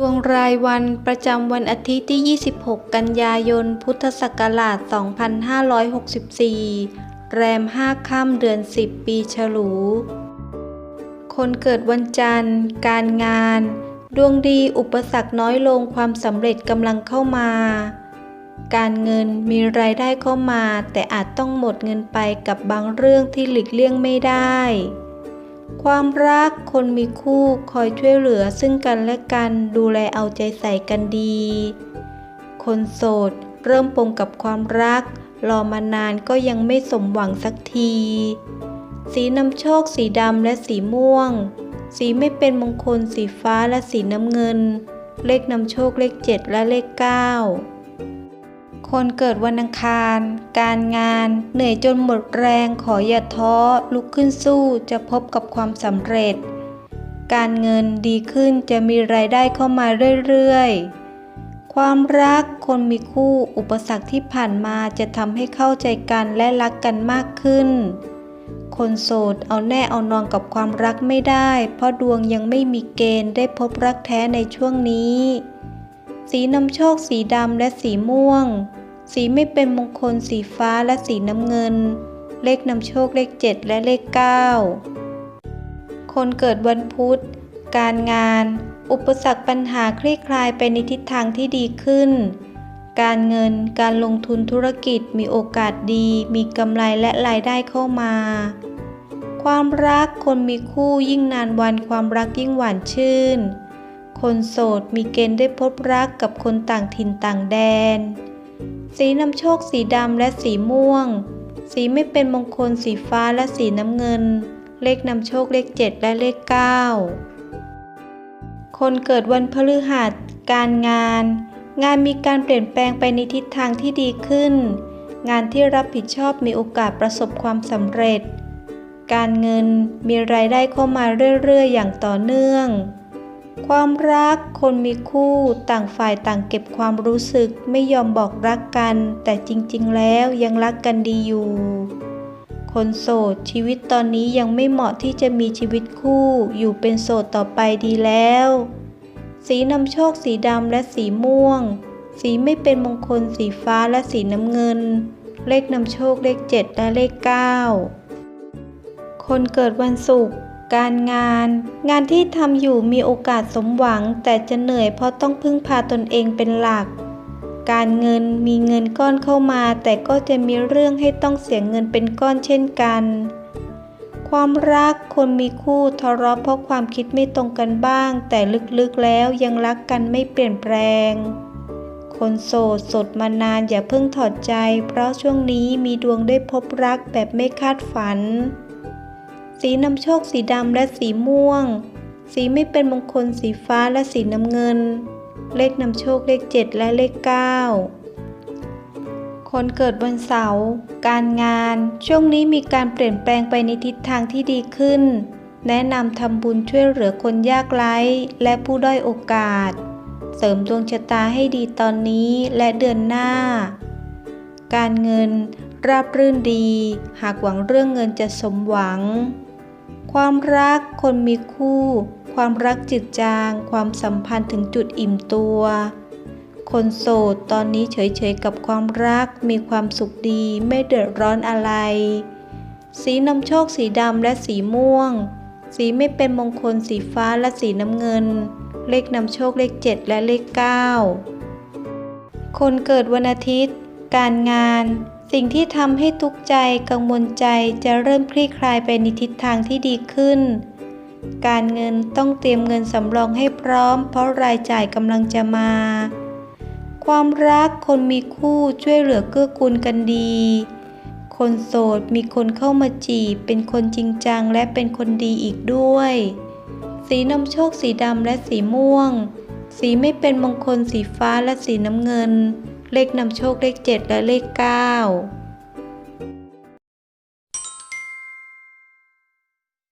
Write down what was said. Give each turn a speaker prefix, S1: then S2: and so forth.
S1: ดวงรายวันประจำวันอาทิตย์ที่ 26 กันยายน พุทธศักราช 2564 แรม 5 ค่ำเดือน 10 ปีฉลู คนเกิดวันจันทร์ การงาน ดวงดีอุปสรรคน้อยลงความสำเร็จกำลังเข้ามา การเงินมีรายได้เข้ามา แต่อาจต้องหมดเงินไปกับบางเรื่องที่หลีกเลี่ยงไม่ได้ ความรักคนมีคู่คอยช่วยเหลือซึ่งกันและกันดูแลเอาใจใส่กันดี คนโสดเริ่มปมกับความรัก รอมานานก็ยังไม่สมหวังสักที สีนำโชคสีดำและสีม่วง สีไม่เป็นมงคลสีฟ้าและสีน้ำเงิน เลขนำโชคเลข 7 และเลข 9 คนเกิดวันอังคาร การงาน เหนื่อยจนหมดแรงขออย่าท้อ ลุกขึ้นสู้จะพบกับความสำเร็จ การเงินดีขึ้นจะมีรายได้เข้ามาเรื่อยๆ ความรักคนมีคู่อุปสรรคที่ผ่านมาจะทำให้เข้าใจกันและรักกันมากขึ้น คนโสดเอาแน่เอานอนกับความรักไม่ได้ เพราะดวงยังไม่มีเกณฑ์ได้พบรักแท้ในช่วงนี้ สีนำโชคสีดำและสีม่วง สีไม่เป็นมงคลสีฟ้าและสีน้ำเงิน เลขนำโชคเลข 7 และเลข 9 คนเกิดวันพุธ การงาน อุปสรรคปัญหาคลี่คลายไปในทิศทางที่ดีขึ้น การเงินการลงทุนธุรกิจมีโอกาสดี มีกำไรและรายได้เข้ามา ความรักคนมีคู่ยิ่งนานวันความรักยิ่งหวานชื่น คนโสดมีเกณฑ์ได้พบรักกับคนต่างถิ่นต่างแดน สีนำโชคสีดำและสีม่วง สีไม่เป็นมงคลสีฟ้าและสีน้ำเงิน เลขนำโชคเลข 7 และเลข 9 คนเกิดวันพฤหัส การงาน งานมีการเปลี่ยนแปลงไปในทิศทางที่ดีขึ้น งานที่รับผิดชอบมีโอกาสประสบความสำเร็จ การเงินมีรายได้เข้ามาเรื่อยๆ อย่างต่อเนื่อง ความรักคนมีคู่ต่างฝ่ายต่างเก็บความรู้สึกไม่ยอมบอกรักกัน แต่จริงๆ แล้วยังรักกันดีอยู่ คนโสดชีวิตตอนนี้ยังไม่เหมาะที่จะมีชีวิตคู่อยู่เป็นโสดต่อไปดีแล้ว สีนำโชคสีดำและสีม่วง สีไม่เป็นมงคลสีฟ้าและสีน้ำเงิน เลขนำโชคเลข 7 และเลข 9 คนเกิดวันศุกร์ การงาน งานที่ทำอยู่มีโอกาสสมหวัง แต่จะเหนื่อยเพราะต้องพึ่งพาตนเองเป็นหลัก การเงินมีเงินก้อนเข้ามา แต่ก็จะมีเรื่องให้ต้องเสียเงินเป็นก้อนเช่นกัน ความรักคนมีคู่ทะเลาะเพราะความคิดไม่ตรงกันบ้าง แต่ลึกๆแล้วยังรักกันไม่เปลี่ยนแปลง คนโสดสดมานานอย่าเพิ่งถอดใจ เพราะช่วงนี้มีดวงได้พบรักแบบไม่คาดฝัน สีนำโชคสีดำและสีม่วง สีไม่เป็นมงคลสีฟ้าและสีน้ำเงิน เลขนำโชคเลข 7 และเลข 9 คนเกิดวันเสาร์การงาน ช่วงนี้มีการเปลี่ยนแปลงไปในทิศทางที่ดีขึ้น แนะนำทำบุญช่วยเหลือคนยากไร้และผู้ด้อยโอกาส เสริมดวงชะตาให้ดีตอนนี้และเดือนหน้า การเงินราบรื่นดี หากหวังเรื่องเงินจะสมหวัง ความรักคนมีคู่ ความรักจืดจาง ความสัมพันธ์ถึงจุดอิ่มตัว คนโสดตอนนี้เฉยๆกับความรักมีความสุขดีไม่เดือดร้อนอะไร สีนำโชคสีดำและสีม่วง สีไม่เป็นมงคลสีฟ้าและสีน้ำเงิน เลขนำโชคเลข 7 และเลข 9 คนเกิดวันอาทิตย์ การงาน สิ่งที่ทำให้ทุกข์ใจกังวลใจจะเริ่มคลี่คลายไปในทิศทางที่ดีขึ้น การเงินต้องเตรียมเงินสำรองให้พร้อม เพราะรายจ่ายกำลังจะมา ความรักคนมีคู่ช่วยเหลือเกื้อกูลกันดี คนโสดมีคนเข้ามาจีบ เป็นคนจริงจังและเป็นคนดีอีกด้วย สีนำโชคสีดำและสีม่วง สีไม่เป็นมงคลสีฟ้าและสีน้ำเงิน เลขนำโชคเลข 7 และเลข 9